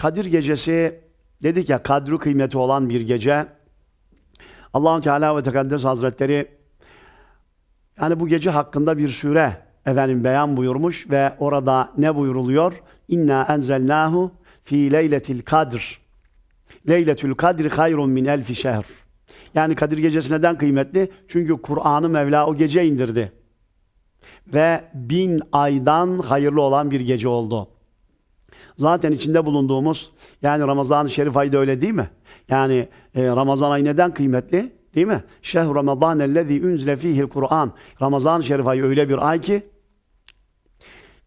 Kadir gecesi dedik ya kadru kıymeti olan bir gece. Allahu Teala ve Tekaddes Hazretleri yani bu gece hakkında bir sure efendim beyan buyurmuş ve orada ne buyuruluyor? İnna enzelnahu fi leyletil kadr. Leyletül kadri hayrun min elfi şehr. Yani Kadir Gecesi neden kıymetli? Çünkü Kur'an'ı Mevla o gece indirdi. Ve bin aydan hayırlı olan bir gece oldu. Zaten içinde bulunduğumuz, yani Ramazan-ı Şerif ayı da öyle değil mi? Yani e, Ramazan ayı neden kıymetli? Değil mi? Şehr Ramazan ellezî unzile fîhil Kur'an. Ramazan-ı Şerif ayı öyle bir ay ki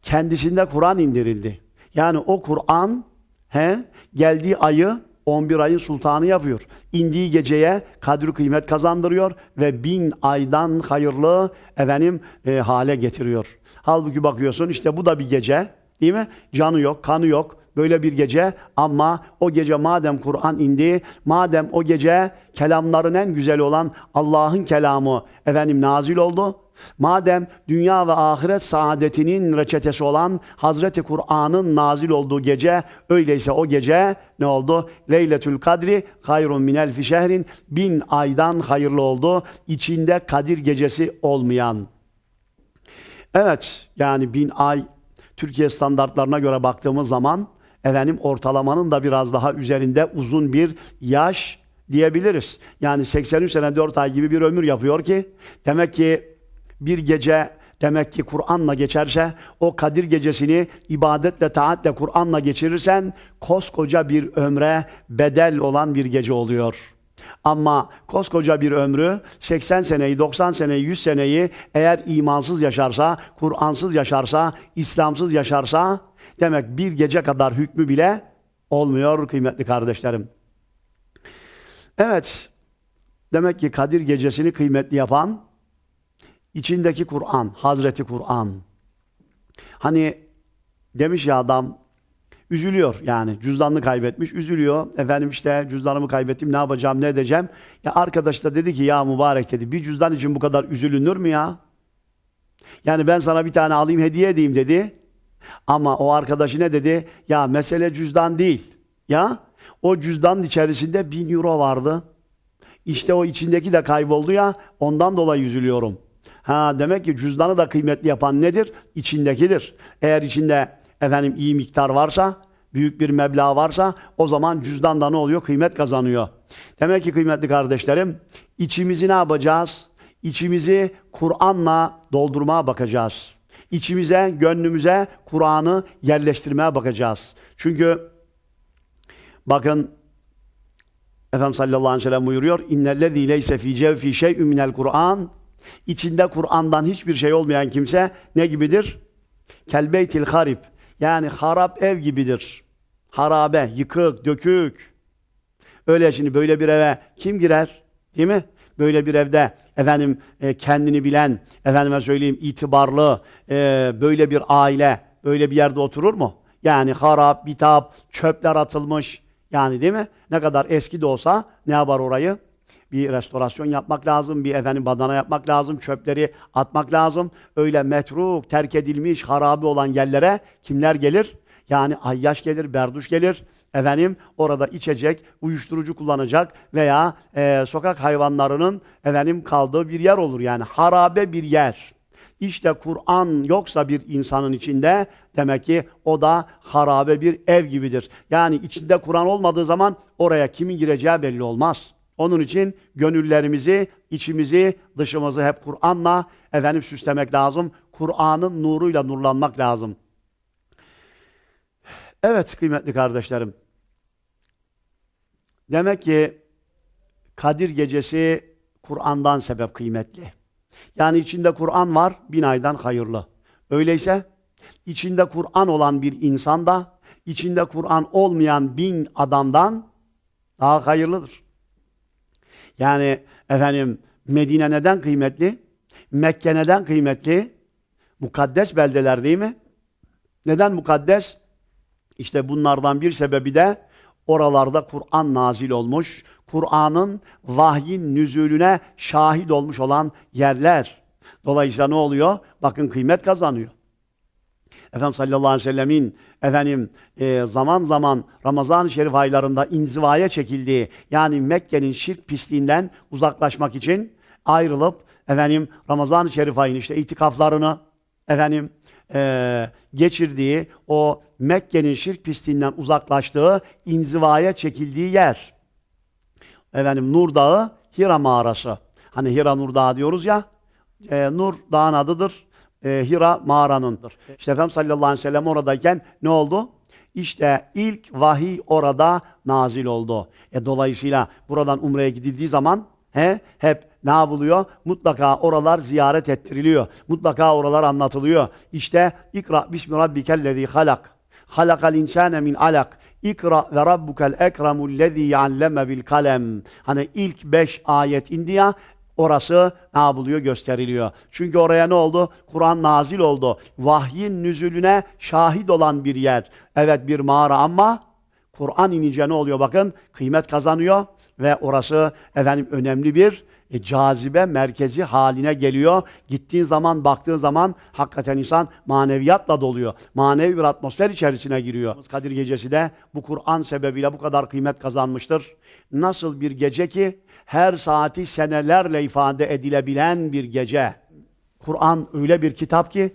kendisinde Kur'an indirildi. Yani o Kur'an he geldiği ayı 11 ayın sultanı yapıyor. İndiği geceye kadri kıymet kazandırıyor ve bin aydan hayırlı efendim e, hale getiriyor. Halbuki bakıyorsun işte bu da bir gece değil mi? Canı yok, kanı yok. Böyle bir gece ama o gece madem Kur'an indi, madem o gece kelamların en güzeli olan Allah'ın kelamı efendim nazil oldu. Madem dünya ve ahiret saadetinin reçetesi olan Hazreti Kur'an'ın nazil olduğu gece, öyleyse o gece ne oldu? Leyletül Kadri hayrun min elfi şehrin bin aydan hayırlı oldu. İçinde Kadir gecesi olmayan. Evet, yani bin ay Türkiye standartlarına göre baktığımız zaman efendim ortalamanın da biraz daha üzerinde uzun bir yaş diyebiliriz. Yani 83 sene 4 ay gibi bir ömür yapıyor ki demek ki bir gece demek ki Kur'an'la geçerse o Kadir gecesini ibadetle, taatle, Kur'an'la geçirirsen koskoca bir ömre bedel olan bir gece oluyor. Ama koskoca bir ömrü 80 seneyi, 90 seneyi, 100 seneyi eğer imansız yaşarsa, Kur'ansız yaşarsa, İslamsız yaşarsa demek bir gece kadar hükmü bile olmuyor kıymetli kardeşlerim. Evet, demek ki Kadir gecesini kıymetli yapan içindeki Kur'an, Hazreti Kur'an. Hani demiş ya adam üzülüyor yani cüzdanını kaybetmiş, üzülüyor. Efendim işte cüzdanımı kaybettim, ne yapacağım, ne edeceğim? Ya arkadaş da dedi ki ya mübarek dedi, bir cüzdan için bu kadar üzülünür mü ya? Yani ben sana bir tane alayım, hediye edeyim dedi. Ama o arkadaşı ne dedi? Ya mesele cüzdan değil. Ya o cüzdanın içerisinde bin euro vardı. İşte o içindeki de kayboldu ya, ondan dolayı üzülüyorum. Ha demek ki cüzdanı da kıymetli yapan nedir? İçindekidir. Eğer içinde efendim iyi miktar varsa, büyük bir meblağ varsa o zaman cüzdan da ne oluyor? Kıymet kazanıyor. Demek ki kıymetli kardeşlerim, içimizi ne yapacağız? İçimizi Kur'an'la doldurmaya bakacağız. İçimize, gönlümüze Kur'an'ı yerleştirmeye bakacağız. Çünkü bakın Efendimiz sallallahu aleyhi ve sellem buyuruyor İnnellezî leyse fî cevfî şey'ün minel Kur'an İçinde Kur'an'dan hiçbir şey olmayan kimse ne gibidir? Kelbeytil harip. Yani harap ev gibidir. Harabe, yıkık, dökük. Öyle şimdi böyle bir eve kim girer? Değil mi? Böyle bir evde efendim e, kendini bilen, efendime söyleyeyim itibarlı, e, böyle bir aile böyle bir yerde oturur mu? Yani harap, bitap, çöpler atılmış. Yani değil mi? Ne kadar eski de olsa ne yapar orayı? Bir restorasyon yapmak lazım, bir efendim badana yapmak lazım, çöpleri atmak lazım. Öyle metruk, terk edilmiş, harabe olan yerlere kimler gelir? Yani ayyaş gelir, berduş gelir. Efendim orada içecek, uyuşturucu kullanacak veya e, sokak hayvanlarının efendim kaldığı bir yer olur. Yani harabe bir yer. İşte Kur'an yoksa bir insanın içinde demek ki o da harabe bir ev gibidir. Yani içinde Kur'an olmadığı zaman oraya kimin gireceği belli olmaz. Onun için gönüllerimizi, içimizi, dışımızı hep Kur'an'la efendim süslemek lazım. Kur'an'ın nuruyla nurlanmak lazım. Evet kıymetli kardeşlerim. Demek ki Kadir gecesi Kur'an'dan sebep kıymetli. Yani içinde Kur'an var, bin aydan hayırlı. Öyleyse içinde Kur'an olan bir insan da içinde Kur'an olmayan bin adamdan daha hayırlıdır. Yani efendim Medine neden kıymetli? Mekke neden kıymetli? Mukaddes beldeler değil mi? Neden mukaddes? İşte bunlardan bir sebebi de oralarda Kur'an nazil olmuş, Kur'an'ın vahyin nüzulüne şahit olmuş olan yerler. Dolayısıyla ne oluyor? Bakın kıymet kazanıyor. Efendimiz sallallahu aleyhi ve sellemin efendim e, zaman zaman Ramazan-ı Şerif aylarında inzivaya çekildiği yani Mekke'nin şirk pisliğinden uzaklaşmak için ayrılıp efendim Ramazan-ı Şerif ayının işte itikaflarını efendim e, geçirdiği o Mekke'nin şirk pisliğinden uzaklaştığı inzivaya çekildiği yer. Efendim Nur Dağı Hira mağarası. Hani Hira Nur Dağı diyoruz ya. e, Nur Dağın adıdır. E, Hira mağaranındır. İşte Efendimiz sallallahu aleyhi ve sellem oradayken ne oldu? İşte ilk vahiy orada nazil oldu. E, dolayısıyla buradan Umre'ye gidildiği zaman he, hep ne yapılıyor? Mutlaka oralar ziyaret ettiriliyor. Mutlaka oralar anlatılıyor. İşte ikra bismi rabbikellezi halak. Halakal insane min alak. İkra ve rabbukel ekremul lezî alleme bil kalem. Hani ilk beş ayet indi ya, orası ne yapılıyor? Gösteriliyor. Çünkü oraya ne oldu? Kur'an nazil oldu. Vahyin nüzulüne şahit olan bir yer. Evet bir mağara ama Kur'an inince ne oluyor bakın? Kıymet kazanıyor ve orası efendim önemli bir e, cazibe merkezi haline geliyor. Gittiğin zaman, baktığın zaman hakikaten insan maneviyatla doluyor. Manevi bir atmosfer içerisine giriyor. Kadir Gecesi de bu Kur'an sebebiyle bu kadar kıymet kazanmıştır. Nasıl bir gece ki her saati senelerle ifade edilebilen bir gece. Kur'an öyle bir kitap ki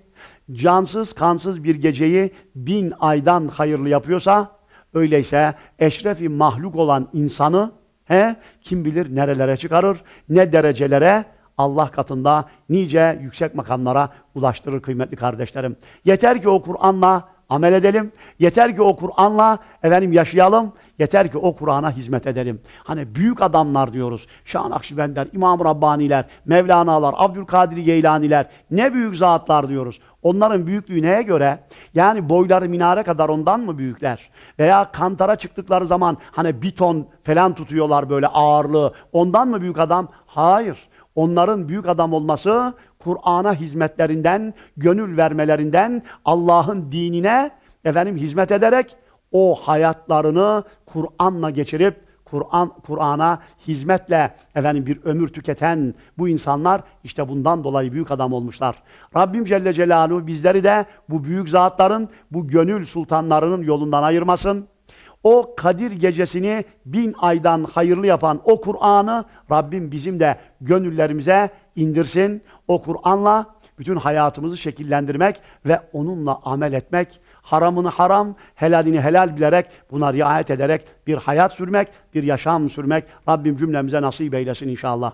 cansız kansız bir geceyi bin aydan hayırlı yapıyorsa öyleyse eşrefi mahluk olan insanı he, kim bilir nerelere çıkarır, ne derecelere Allah katında nice yüksek makamlara ulaştırır kıymetli kardeşlerim. Yeter ki o Kur'an'la amel edelim. Yeter ki o Kur'an'la efendim yaşayalım. Yeter ki o Kur'an'a hizmet edelim. Hani büyük adamlar diyoruz. Şah Nakşibender, İmam-ı Rabbaniler, Mevlana'lar, Abdülkadir Geylaniler ne büyük zatlar diyoruz. Onların büyüklüğü neye göre? Yani boyları minare kadar ondan mı büyükler? Veya kantara çıktıkları zaman hani bir ton falan tutuyorlar böyle ağırlığı. Ondan mı büyük adam? Hayır. Onların büyük adam olması Kur'an'a hizmetlerinden, gönül vermelerinden, Allah'ın dinine efendim hizmet ederek o hayatlarını Kur'an'la geçirip Kur'an Kur'an'a hizmetle efendim bir ömür tüketen bu insanlar işte bundan dolayı büyük adam olmuşlar. Rabbim Celle Celaluhu bizleri de bu büyük zatların, bu gönül sultanlarının yolundan ayırmasın. O Kadir gecesini bin aydan hayırlı yapan o Kur'an'ı Rabbim bizim de gönüllerimize indirsin. O Kur'an'la bütün hayatımızı şekillendirmek ve onunla amel etmek, haramını haram, helalini helal bilerek, buna riayet ederek bir hayat sürmek, bir yaşam sürmek Rabbim cümlemize nasip eylesin inşallah.